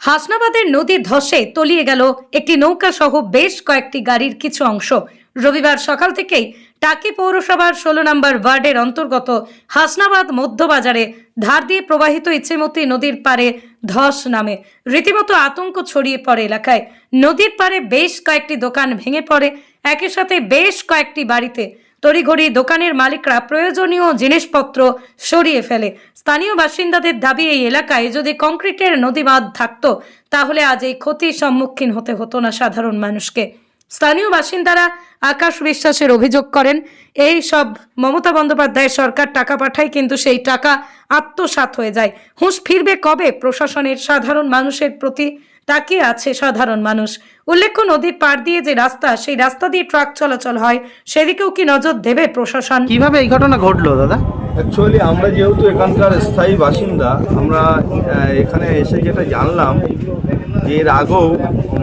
হাসনাবাদের নদী ধসে তলিয়ে গেল একটি নৌকা সহ বেশ কয়েকটি গাড়ির কিছু অংশ। রবিবার সকাল থেকেই টাকি পৌরসভার ষোলো নম্বর ওয়ার্ডের অন্তর্গত হাসনাবাদ মধ্যবাজারে ধার দিয়ে প্রবাহিত ইচ্ছেমতি নদীর পারে ধস নামে। রীতিমতো আতঙ্ক ছড়িয়ে পড়ে এলাকায়। নদীর পারে বেশ কয়েকটি দোকান ভেঙে পড়ে। একই সাথে বেশ কয়েকটি বাড়িতে তড়িঘড়ি দোকানের মালিকরা প্রয়োজনীয় জিনিসপত্র সরিয়ে ফেলে। স্থানীয় বাসিন্দাদের দাবি, এই এলাকায় যদি কংক্রিটের নদীবাঁধ থাকতো, তাহলে আজ এই ক্ষতির সম্মুখীন হতে হতো না সাধারণ মানুষকে। স্থানীয় বাসিন্দারা আকাশ বিশ্বাসের অভিযোগ করেন, এই সব মমতা বন্দ্যোপাধ্যায়ের সরকার টাকা পাঠায়, কিন্তু সেই টাকা আত্মসাৎ হয়ে যায়। হুঁশ ফিরবে কবে? প্রশাসনের সাধারণ মানুষের প্রতি তাকিয়ে আছে সাধারণ মানুষ। উল্লেখ্য নদীর পার দিয়ে যে রাস্তা সেই রাস্তা দিয়ে ট্রাক চলাচল হয় সেদিকেও কি নজর দেবে প্রশাসন? কীভাবে এই ঘটনা ঘটলো দাদা? অ্যাকচুয়ালি আমরা যেহেতু এখানকার স্থায়ী বাসিন্দা আমরা এখানে এসে যেটা জানলাম এর আগেও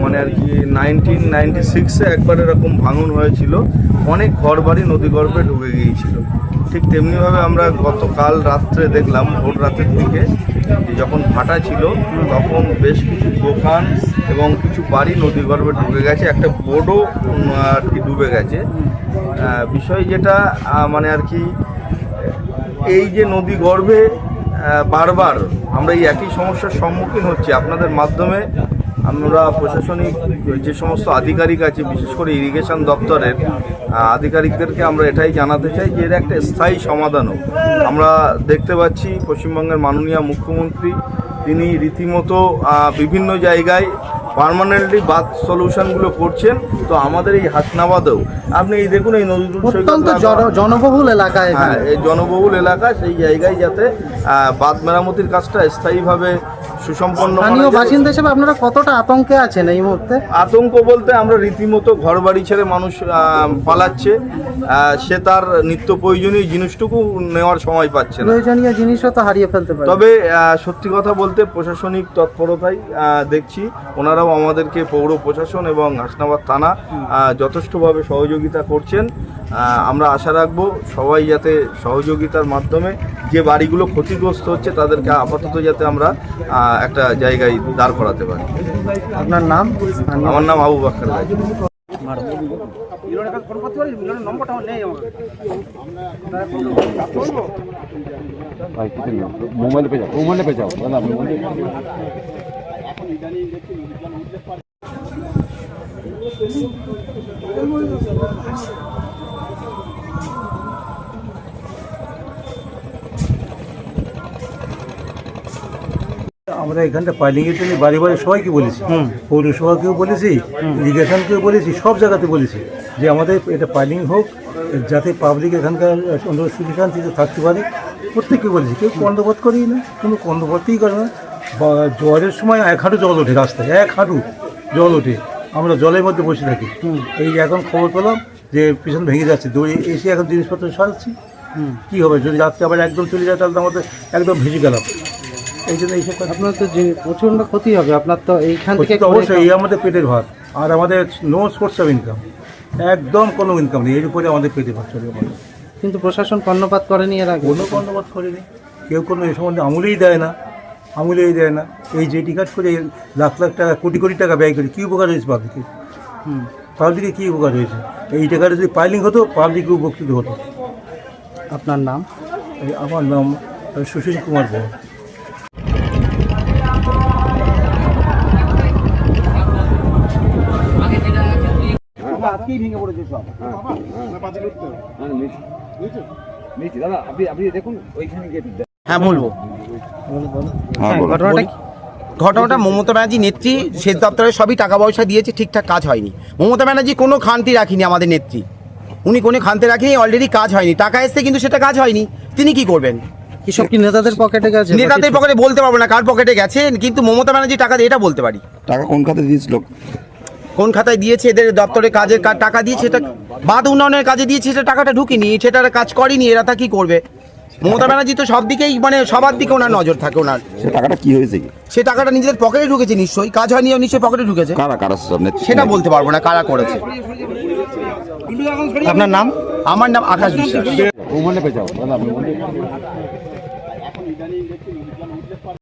মানে আর কি নাইনটিন নাইনটি সিক্সে একবার এরকম ভাঙন হয়েছিল। অনেক ঘরবাড়ি নদীগর্ভে ঢুকে গিয়েছিল। ঠিক তেমনিভাবে আমরা গতকাল রাত্রে দেখলাম, ভোর রাতের দিকে যখন ভাটা ছিল, তখন বেশ কিছু দোকান এবং কিছু বাড়ি নদীগর্ভে ঢুকে গেছে। একটা বোর্ডও আর কি ডুবে গেছে। বিষয় যেটা মানে আর কি, এই যে নদী গর্ভে বারবার আমরা এই একই সমস্যার সম্মুখীন হচ্ছি। আপনাদের মাধ্যমে আমরা প্রশাসনিক যে সমস্ত আধিকারিক আছে বিশেষ করে ইরিগেশন দপ্তরের আধিকারিকদেরকে আমরা এটাই জানাতে চাই যে এর একটা স্থায়ী সমাধানও। আমরা দেখতে পাচ্ছি পশ্চিমবঙ্গের মাননীয় মুখ্যমন্ত্রী তিনি রীতিমতো বিভিন্ন জায়গায় পার্মানেন্টলি বাদ সলিউশনগুলো করছেন। তো আমাদের এই হাসনাবাদেও আপনি এই দেখুন এই নজরুল অত্যন্ত জনবহুল এলাকায় হ্যাঁ এই জনবহুল এলাকা সেই জায়গায় যাতে বাঁধ মেরামতির কাজটা স্থায়ীভাবে সুসম্পন্ন স্থানীয় বাসিন্দা হিসেবে আপনারা কতটা আতঙ্কে আছেন এই মুহূর্তে? আতঙ্ক বলতে আমরা রীতিমতো ঘর বাড়ি ছেড়ে মানুষ পালাচ্ছে। সে তার নিত্য প্রয়োজনীয় জিনিসটুকু নেওয়ার সময় পাচ্ছে না। প্রয়োজনীয় জিনিসও তো হারিয়ে ফেলতে পারে। তবে সত্যি কথা বলতে প্রশাসনিক তৎপরতাই দেখছি। ওনারাও আমাদেরকে পৌর প্রশাসন এবং হাসনাবাদ থানা যথেষ্টভাবে সহযোগিতা করছেন। আমরা আশা রাখব সবাই যাতে সহযোগিতার মাধ্যমে যে বাড়িগুলো ক্ষতিগ্রস্ত হচ্ছে তাদেরকে আপাতত যাতে আমরা একটা জায়গায় দাঁড় করাতে পারি। আপনার নাম? আমার নাম আবু বাক্কার আমরা এখানটা পাইলিংয়ের জন্য বাড়ি বাড়ি সবাইকে বলেছি। পৌরসভাকেও বলেছি ইরিগেশনকেও বলেছি সব জায়গাতে বলেছি যে আমাদের এটা পাইলিং হোক যাতে পাবলিক এখানকার অন্য সুখী শান্তিতে থাকতে পারে প্রত্যেককে বলেছি। কেউ কন্দবোধ করেই না কোনো কন্দবোধই করে না। বা জলের সময় এক হাঁটু জল ওঠে রাস্তায় এক হাঁটু জল ওঠে। আমরা জলের মধ্যে বসে থাকি। এই যে এখন খবর পেলাম যে পিছন ভেঙে যাচ্ছে দৌড়ে এসে এখন জিনিসপত্র সারাচ্ছি কী হবে? যদি রাত্রে আবার একদম চলে যায় তাহলে তো আমাদের একদম ভেসে গেলাম। এই জন্য এইসব কথা আপনার তো যে প্রচণ্ড ক্ষতি হবে আপনার তো এইখান থেকে অবশ্যই এই আমাদের পেটের ভাত। আর আমাদের নো সোর্স অফ ইনকাম একদম কোনো ইনকাম নেই এর উপরে আমাদের পেটের ভাত চলে আমাদের কিন্তু প্রশাসন কর্ণপাত করেনি এর আগে? কোনো কর্ণপাত করেনি। কেউ কোনো এ সম্বন্ধে আমলেই দেয় না আমুলেই দেয় না। এই জেটি কাজ করে লাখ লাখ টাকা কোটি কোটি টাকা ব্যয় করে কী উপকার হয়েছে পাবলিকের? হুম। পাবলিকের কী উপকার হয়েছে? এই টাকাটা যদি পাইলিং হতো পাবলিক উপকৃত হতো। আপনার নাম? এই আমার নাম সুশীল কুমার বড়। নিচে। দাদা আপনি আপনি দেখুন ওইখানে গিয়ে হ্যাঁ বলব। হ্যাঁ ঘটনাটা ঘটনাটা মমতা ব্যানার্জি নেত্রী সেচ দপ্তরে সবই টাকা পয়সা দিয়েছে ঠিকঠাক কাজ হয়নি। মমতা ব্যানার্জি কোনো খান্তি রাখিনি আমাদের নেত্রী। উনি কোনো খান্তি রাখিনি অলরেডি কাজ হয়নি। টাকা এসছে কিন্তু সেটা কাজ হয়নি। তিনি কি করবেন? কিসব কি নেতাদের পকেটে গেছে? নেতাদের পকেটে বলতে পারব না কার পকেটে গেছে কিন্তু মমতা ব্যানার্জি টাকা দিয়ে এটা বলতে পারি। টাকা কোন খাতে দিয়েছিল? কোন খাতায় দিয়েছে এদের দপ্তরে কাজে টাকা দিয়েছে সেটা বাদ উন্নয়নের কাজে দিয়েছে সেটা টাকাটা ঢুকিনি সেটার কাজ করেনি এরা তা কি করবে? মমতা ব্যানার্জি তো সব দিকেই মানে সবার দিকে ওনার নজর থাকে ওনার। সে টাকাটা কি হয়েছে সে টাকাটা নিজেদের পকেটে ঢুকেছে নিশ্চয়ই কাজ হয়নি নিশ্চয়ই পকেটে ঢুকেছে। কারা কারা? সেটা বলতে পারব না কারা করেছে। আপনার নাম? আমার নাম আকাশ বিশ্বাস।